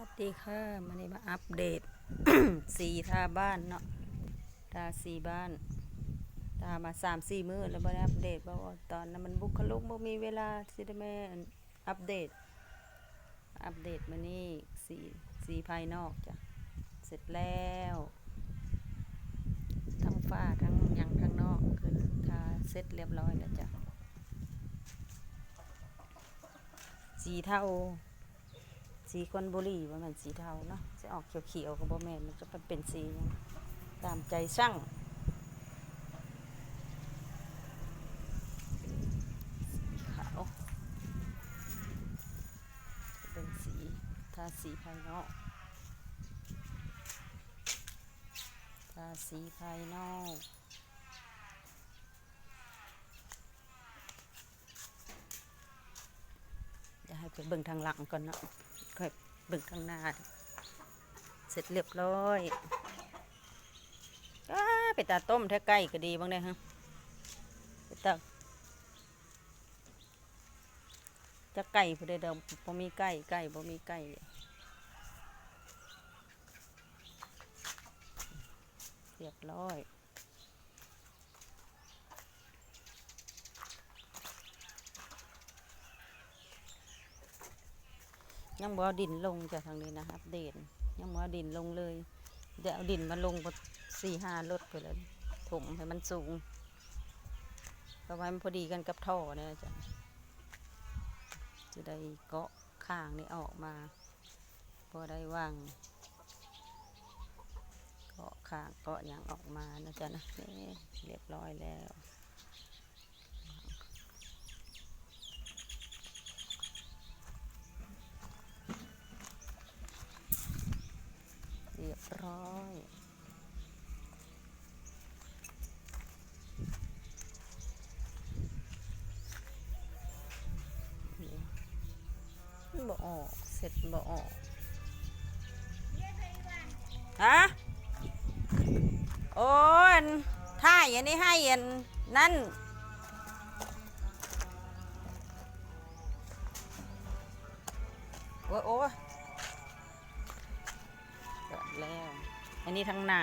วัสดีค่ะมันนี้มาอัปเดต สีทาบ้านเนาะทาสีบ้านทามาสามสี่มื้อแล้วบ่ได้อัปเดตเพราะว่าตอนนั้นมันบุคลุกบ่มีเวลาสิได้แม่นอัปเดต อัปเดตมานี่สีสีภายนอกจ้ะเสร็จแล้วทั้งฝ้าทั้งยังข้างนอกคือทาเสร็จเรียบร้อยแล้วจ้ะสีเทา สีคอนบุหรีว่ามันสีเทาเนาะจะออกเขียวๆกับบแมนมันจะเป็นสีหยังตามใจช่างขาวเป็นสีทาสีภายนอกทาสีภายนอกจะให้ไปเบิ่งทางหลังก่อนเนาะ ค่อยเบิ่งข้างหน้า เสร็จเรียบร้อยอ้าไปตาต้มแท้ไก่ก็ดีบ้างเนี่ยฮะไปตาจะไก่ผู้ใดเดิมบ่มีไก่ไก่บ่มีไก่เรียบร้อย ยังบ่ดินลงจากทางนี้นะครับเด่นยังบ่ดินลงเลย เดี๋ยวเอาดินมาลงบนสี่ห้ารถไปเลยถมให้มันสูงก็ไว้มันพอดีกันกับท่อเนี่ยจ้ะจะได้เกาะข้างนี่ออกมา พอได้วางเกาะข้างเกาะอย่างออกมานะจ๊ะนะนี่เรียบร้อยแล้ว บ่ออก เสร็จบ่ออก ฮะ โอ้ยอันท่ายอันนี้ให้อันนั่นโอ้ยโอ้ยแล้ว อันนี้ทั้งหน้า